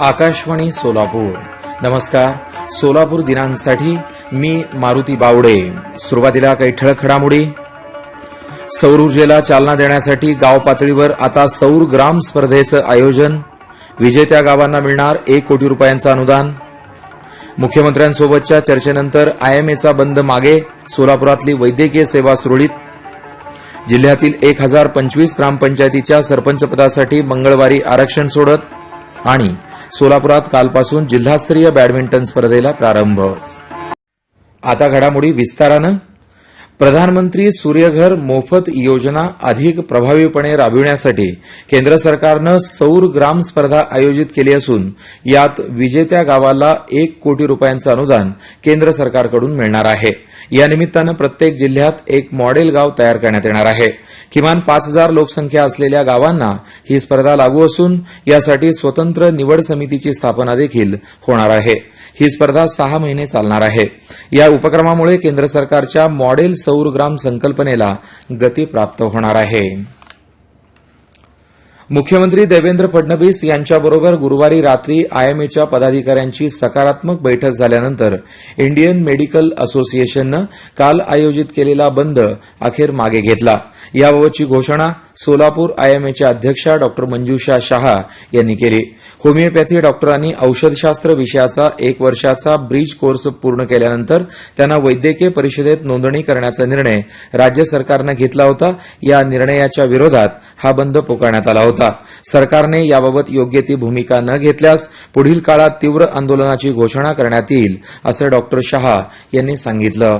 आकाशवाणी सोलापूर. नमस्कार. सोलापूर दिनांसाठी मी मारुती बावडे. सुरुवातीला काही ठळक घडामोडी. सौर ऊर्जेला चालना देण्यासाठी गाव पातळीवर आता सौर ग्राम स्पर्धेचं आयोजन. विजेत्या गावांना मिळणार एक कोटी रुपयांचं अनुदान. मुख्यमंत्र्यांसोबतच्या चर्चेनंतर आयएमएचा बंद मागे. सोलापुरातली वैद्यकीय सेवा सुरळीत जिल्ह्यातील एक हजार पंचवीस ग्रामपंचायतीच्या सरपंचपदासाठी मंगळवारी आरक्षण सोडत आणि सोलापुरात कालपासून जिल्हास्तरीय बॅडमिंटन स्पर्धेला प्रारंभ. आता घडामोडी विस्तारानं प्रधानमंत्री सूर्यघर मोफत योजना अधिक प्रभावीपणे राबविण्यासाठी केंद्र सरकारनं सौर ग्राम स्पर्धा आयोजित केली असून यात विजेत्या गावाला एक कोटी रुपयांचं अनुदान केंद्र सरकारकडून मिळणार आहे. या निमित्तानं प्रत्येक जिल्ह्यात एक मॉडेल गाव तयार करण्यात येणार आहे. किमान पाच हजार लोकसंख्या असलेल्या गावांना ही स्पर्धा लागू असून यासाठी स्वतंत्र निवड समितीची स्थापना देखील होणार आहे. ही स्पर्धा सहा महिने चालणार आहे. या उपक्रमामुळे केंद्र सरकारच्या मॉडेल सौर ग्राम संकल्पनेला गती प्राप्त होणार आहे. मुख्यमंत्री देवेंद्र फडणवीस यांच्याबरोबर गुरुवारी रात्री आयएमएच्या पदाधिकाऱ्यांची सकारात्मक बैठक झाल्यानंतर इंडियन मेडिकल असोसिएशननं काल आयोजित केलेला बंद अखेर मागे घेतला. याबाबतची घोषणा सोलापूर आयएमएच्या अध्यक्षा डॉक्टर मंजुषा शहा यांनी केली. होमिओपॅथी डॉक्टरांनी औषधशास्त्र विषयाचा एक वर्षाचा ब्रिज कोर्स पूर्ण केल्यानंतर त्यांना वैद्यकीय परिषदेत नोंदणी करण्याचा निर्णय राज्य सरकारनं घेतला होता. या निर्णयाच्या विरोधात हा बंद पुकारण्यात आला होता. सरकारने याबाबत योग्य ती भूमिका न घेतल्यास पुढील काळात तीव्र आंदोलनाची घोषणा करण्यात येईल असं डॉक्टर शहा यांनी सांगितलं.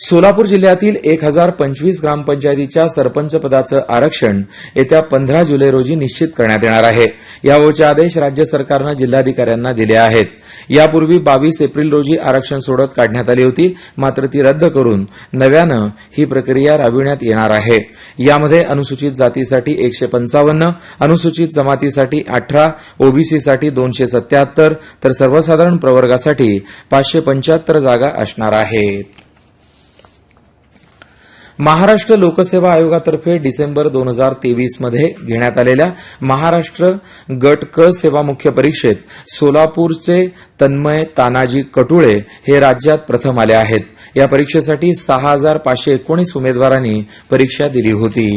सोलापूर जिल्ह्यातील एक हजार पंचवीस ग्रामपंचायतीच्या सरपंच पदाचं आरक्षण येत्या पंधरा जुलै रोजी निश्चित करण्यात येणार आहे. याबाबतचे आदेश राज्य सरकारनं जिल्हाधिकाऱ्यांना दिले आहेत. यापूर्वी बावीस एप्रिल रोजी आरक्षण सोडत काढण्यात आली होती मात्र ती रद्द करून नव्यानं ही प्रक्रिया राबविण्यात येणार आहे. यामध्ये अनुसूचित जातीसाठी एकशे पंचावन्न अनुसूचित जमातीसाठी अठरा ओबीसीसाठी दोनशे सत्याहत्तर तर सर्वसाधारण प्रवर्गासाठी पाचशे पंच्याहत्तर जागा असणार आहेत. महाराष्ट्र लोकसेवा आयोगातर्फे डिसेंबर दोन हजार तेवीसमध्ये घेण्यात आलेल्या महाराष्ट्र गट क सेवा मुख्य परीक्षेत सोलापूरचे तन्मय तानाजी कटुळे हे राज्यात प्रथम आले आहेत. या परीक्षेसाठी सहा हजार पाचशे एकोणीस उमेदवारांनी परीक्षा दिली होती.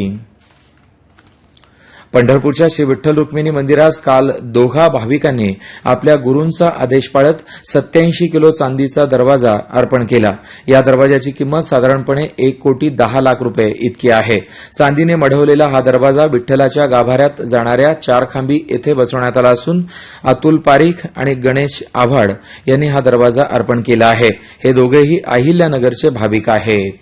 पंढरपूरच्या श्री विठ्ठल रुक्मिणी मंदिरात काल दोघा भाविकांनी आपल्या गुरूंचा आदेश पाळत सत्याऐंशी किलो चांदीचा दरवाजा अर्पण केला. या दरवाजाची किंमत साधारणपणे एक कोटी दहा लाख रुपये इतकी आहे. चांदीने मढवलेला हा दरवाजा विठ्ठलाच्या गाभाऱ्यात जाणाऱ्या चार खांबी येथे बसवण्यात आला असून अतुल पारीख आणि गणेश आव्हाड यांनी हा दरवाजा अर्पण केला आहे. हे दोघेही अहिल्यानगरचे भाविक आहेत.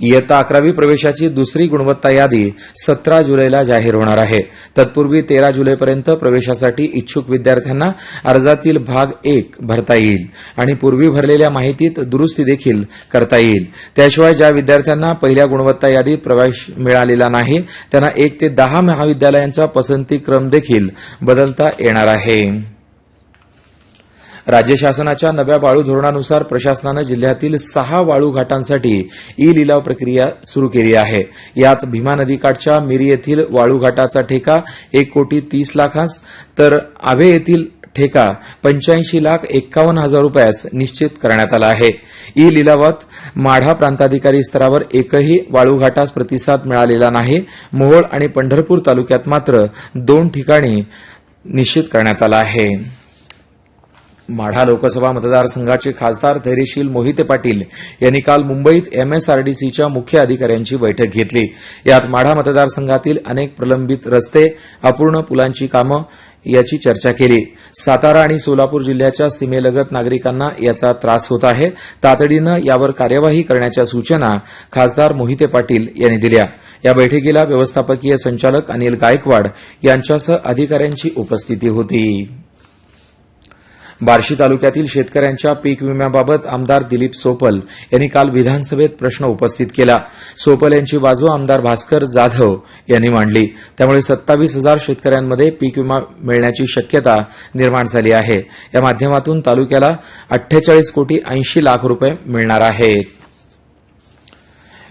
इयत्ता अकरावी प्रवेशाची दुसरी गुणवत्ता यादी सतरा जुलैला जाहीर होणार आहे. तत्पूर्वी तेरा जुलैपर्यंत प्रवेशासाठी इच्छुक विद्यार्थ्यांना अर्जातील भाग एक भरता येईल आणि पूर्वी भरलेल्या माहितीत दुरुस्ती देखील करता येईल. त्याशिवाय ज्या विद्यार्थ्यांना पहिल्या गुणवत्ता यादीत प्रवेश मिळालेला नाही त्यांना एक ते दहा महाविद्यालयांचा पसंती क्रम देखील बदलता येणार आहे. राज्य शासनाच्या नव्या वाळू धोरणानुसार प्रशासनानं जिल्ह्यातील सहा वाळू घाटांसाठी ई लिलाव प्रक्रिया सुरू केली आहे. यात भीमा नदीकाठच्या मिरी येथील वाळू घाटाचा ठेका एक कोटी तीस लाखास तर आवे येथील ठेका पंच्याऐंशी लाख एक्कावन्न हजार रुपयास निश्चित करण्यात आला आहे. ई लिलावात माढा प्रांताधिकारी स्तरावर एकही वाळूघाटास प्रतिसाद मिळालेला नाही. मोहोळ आणि पंढरपूर तालुक्यात मात्र दोन ठिकाणी निश्चित करण्यात आला आहे. माढा लोकसभा मतदारसंघाचे खासदार धैर्यशील मोहिते पाटील यांनी काल मुंबईत एमएसआरडीसीच्या मुख्य अधिकाऱ्यांची बैठक घेतली. यात माढा मतदारसंघातील अनेक प्रलंबित रस्ते अपूर्ण पुलांची कामं याची चर्चा केली. सातारा आणि सोलापूर जिल्ह्याच्या सीमेलगत नागरिकांना याचा त्रास होत आहे. तातडीनं यावर कार्यवाही करण्याच्या सूचना खासदार मोहिते पाटील यांनी दिल्या. या बैठकीला व्यवस्थापकीय संचालक अनिल गायकवाड यांच्यासह अधिकाऱ्यांची उपस्थिती होती. बार्शी तालुक्यातील शेतकऱ्यांच्या पीक विम्याबाबत आमदार दिलीप सोपल यांनी काल विधानसभेत प्रश्न उपस्थित केला. सोपल यांची बाजू आमदार भास्कर जाधव यांनी मांडली. त्यामुळे सत्तावीस हजार शेतकऱ्यांमध्ये पीक विमा मिळण्याची शक्यता निर्माण झाली आहे. या माध्यमातून तालुक्याला अठ्ठेचाळीस कोटी ऐंशी लाख रुपये मिळणार आहेत.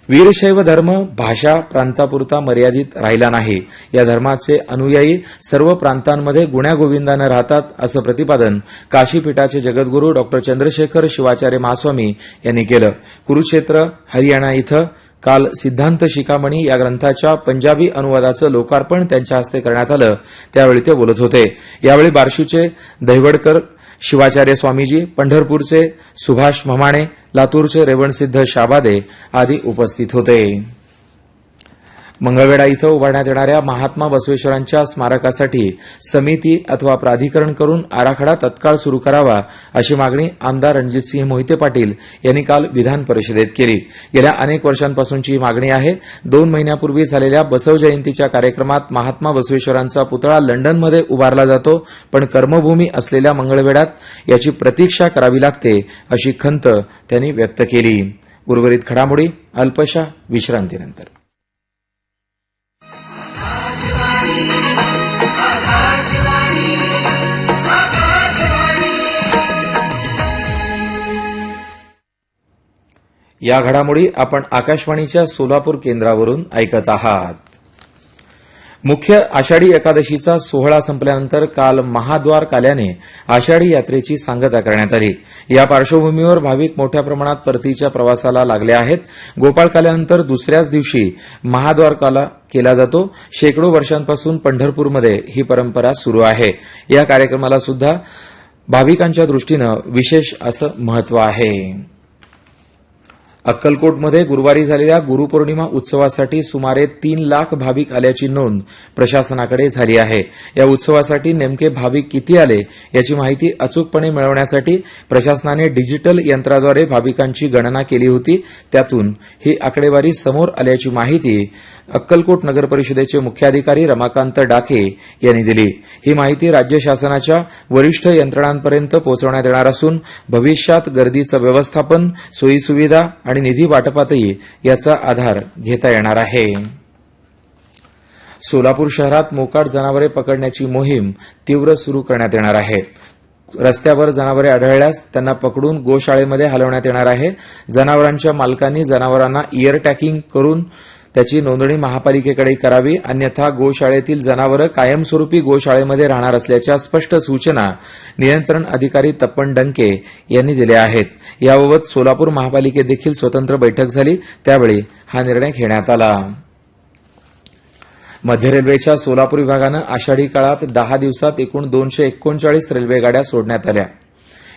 वीरशैव धर्म भाषा प्रांतापुरता मर्यादित राहिला नाही. या धर्माचे अनुयायी सर्व प्रांतांमध्ये गुण्यागोविंदानं राहतात असं प्रतिपादन काशीपीठाचे जगद्गुरू डॉ. चंद्रशेखर शिवाचार्य महास्वामी यांनी केलं. कुरुक्षेत्र हरियाणा इथं काल सिद्धांत शिखामणी या ग्रंथाच्या पंजाबी अनुवादाचं लोकार्पण त्यांच्या हस्ते करण्यात आलं. त्यावेळी ते बोलत होते. यावेळी बार्शीचे दहिवडकर शिवाचार्य स्वामीजी पंढरपूरचे सुभाष ममाणे लातूरचे रेवणसिद्ध शाबादे आदी उपस्थित होते. मंगळवेढा इथं उभारण्यात येणाऱ्या महात्मा बसवेश्वरांच्या स्मारकासाठी समिती अथवा प्राधिकरण करून आराखडा तत्काळ सुरू करावा अशी मागणी आमदार रणजितसिंह मोहिते पाटील यांनी काल विधान परिषदेत केली. गेल्या अनेक वर्षांपासूनची ही मागणी आहे. दोन महिन्यापूर्वी झालेल्या बसव जयंतीच्या कार्यक्रमात महात्मा बसवेश्वरांचा पुतळा लंडनमध्ये उभारला जातो पण कर्मभूमी असलेल्या मंगळवेढ्यात याची प्रतीक्षा करावी लागते अशी खंत त्यांनी व्यक्त केली. उर्वरित घडामोडी अल्पशा विश्रांतीनंतर. या घडामोडी आपण आकाशवाणीच्या सोलापूर केंद्रावरून ऐकत आहात. मुख्य आषाढी एकादशीचा सोहळा संपल्यानंतर काल महाद्वार काल्याने आषाढी यात्रेची सांगता करण्यात आली. या पार्श्वभूमीवर भाविक मोठ्या प्रमाणात परतीच्या प्रवासाला लागले आहेत. गोपाळ काल्यानंतर दुसऱ्याच दिवशी महाद्वार काला केला जातो. शेकडो वर्षांपासून पंढरपूरमध्ये ही परंपरा सुरू आहे. या कार्यक्रमाला सुद्धा भाविकांच्या दृष्टीनं विशेष असं महत्त्व आहे. अक्कलकोटमध्ये गुरुवारी झालेल्या गुरुपौर्णिमा उत्सवासाठी सुमारे तीन लाख भाविक आल्याची नोंद प्रशासनाकडे झाली आहे. या उत्सवासाठी नेमके भाविक किती आले याची माहिती अचूकपणे मिळवण्यासाठी प्रशासनाने डिजिटल यंत्राद्वारे भाविकांची गणना केली होती. त्यातून ही आकडेवारी समोर आल्याची माहिती अक्कलकोट नगर परिषदेचे मुख्याधिकारी रमाकांत डाके यांनी दिली. ही माहिती राज्य शासनाच्या वरिष्ठ यंत्रणांपर्यंत पोहोचवण्यात येणार असून भविष्यात गर्दीचं व्यवस्थापन सोयीसुविधा आणि निधी वाटपातही याचा आधार घेता येणार आहे. सोलापूर शहरात मोकाट जनावरे पकडण्याची मोहीम तीव्र सुरू करण्यात येणार आहे. रस्त्यावर जनावरे आढळल्यास त्यांना पकडून गोशाळेमध्ये हलवण्यात येणार आहे. जनावरांच्या मालकांनी जनावरांना इयर टॅकिंग करून त्याची नोंदणी महापालिकेकडे करावी अन्यथा गोशाळेतील जनावरं कायमस्वरूपी गोशाळेमध्ये राहणार असल्याच्या स्पष्ट सूचना नियंत्रण अधिकारी तप्पन डंके यांनी दिल्या आहेत. याबाबत सोलापूर महापालिकेत देखील स्वतंत्र बैठक झाली. त्यावेळी हा निर्णय घेण्यात आला. मध्य रेल्वेच्या सोलापूर विभागानं आषाढी काळात दहा दिवसात एकूण दोनशे एकोणचाळीस रेल्वेगाड्या सोडण्यात आल्या.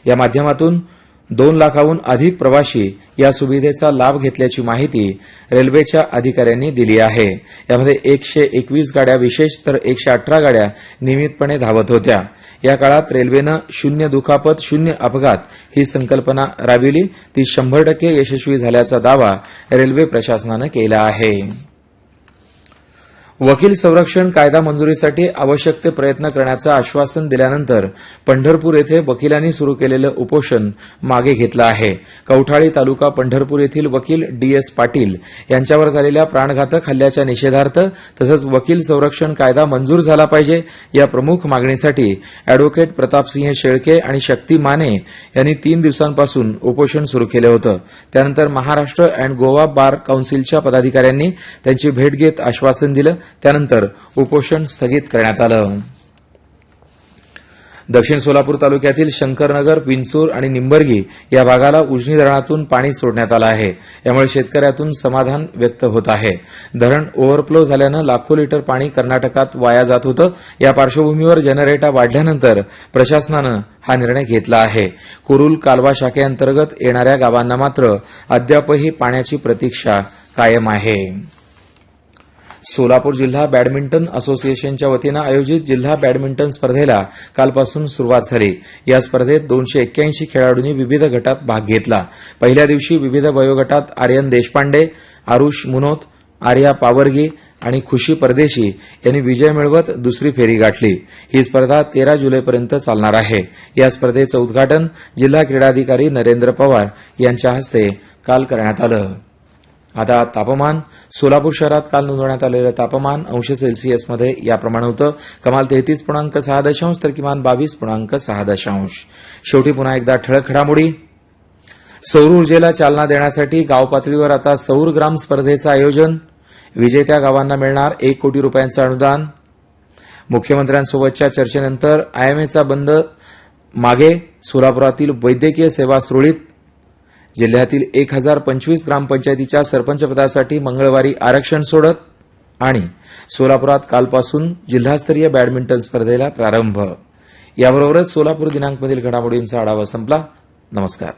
या माध्यमातून दोन लाखाहून अधिक प्रवाशी या सुविधेचा लाभ घेतल्याची माहिती रेल्वेच्या अधिकाऱ्यांनी दिली आहे. यामध्ये एकशे एकवीस गाड्या विशेष तर एकशे अठरा गाड्या नियमितपणे धावत होत्या. या काळात रेल्वेनं शून्य दुखापत शून्य अपघात ही संकल्पना राबविली. ती शंभर टक्के यशस्वी झाल्याचा दावा रेल्वे प्रशासनानं केला आहे. वकील संरक्षण कायदा मंजुरीसाठी आवश्यक ते प्रयत्न करण्याचं आश्वासन दिल्यानंतर पंढरपूर येथे वकिलांनी सुरू केलेलं उपोषण मागे घेतलं आहे. कौठाळी तालुका पंढरपूर येथील वकील डी एस पाटील यांच्यावर झालेल्या प्राणघातक हल्ल्याच्या निषेधार्थ तसंच वकील संरक्षण कायदा मंजूर झाला पाहिजे या प्रमुख मागणीसाठी अॅडव्होकेट प्रतापसिंह शेळके आणि शक्ती माने यांनी तीन दिवसांपासून उपोषण सुरू केलं होतं. त्यानंतर महाराष्ट्र अँड गोवा बार काउन्सिलच्या पदाधिकाऱ्यांनी त्यांची भेट घेत आश्वासन दिलं. त्यानंतर उपोषण स्थगित करण्यात आलं. दक्षिण सोलापूर तालुक्यातील शंकरनगर पिंचूर आणि निंबर्गी या भागाला उजनी धरणातून पाणी सोडण्यात आलं आहे. यामुळे शेतकऱ्यातून समाधान व्यक्त होत आहे. धरण ओव्हरफ्लो झाल्यानं लाखो लिटर पाणी कर्नाटकात वाया जात होतं. या पार्श्वभूमीवर जनरेटा वाढल्यानंतर प्रशासनानं हा निर्णय घेतला आहे. कुरुल कालवा शाखेअंतर्गत येणाऱ्या गावांना मात्र अद्यापही पाण्याची प्रतीक्षा कायम आहे. सोलापूर जिल्हा बॅडमिंटन असोसिएशनच्या वतीनं आयोजित जिल्हा बॅडमिंटन स्पर्धेला कालपासून सुरुवात झाली. या स्पर्धेत दोनशे एक्क्याऐंशी खेळाडूंनी विविध गटात भाग घेतला. पहिल्या दिवशी विविध वयोगटात आर्यन देशपांडे आरुष मुनोत आर्या पावरगे आणि खुशी परदेशी यांनी विजय मिळवत दुसरी फेरी गाठली. ही स्पर्धा तेरा जुलैपर्यंत चालणार आहे. या स्पर्धेचं उद्घाटन जिल्हा क्रीडाधिकारी नरेंद्र पवार यांच्या हस्ते काल करण्यात आलं. आता तापमान सोलापूर शहरात काल नोंदवण्यात आलेलं तापमान अंश सेल्सिअसमध्ये याप्रमाणे होतं. कमाल तेहतीस पूर्णांक सहा दशांश तर किमान बावीस पूर्णांक सहा दशांश. शेवटी पुन्हा एकदा ठळक घडामोडी. सौर ऊर्जेला चालना देण्यासाठी गाव पातळीवर आता सौर ग्राम स्पर्धेचं आयोजन. विजेत्या गावांना मिळणार एक कोटी रुपयांचं अनुदान. मुख्यमंत्र्यांसोबतच्या चर्चेनंतर आयएमएचा बंद. मागे सोलापुरातील वैद्यकीय सेवा सुरळीत. जिल्ह्यातील एक हजार पंचवीस ग्रामपंचायतीच्या सरपंचपदासाठी मंगळवारी आरक्षण सोडत आणि सोलापुरात कालपासून जिल्हास्तरीय बॅडमिंटन स्पर्धेला प्रारंभ. याबरोबरच सोलापूर दिनांकमधील घडामोडींचा आढावा संपला. नमस्कार.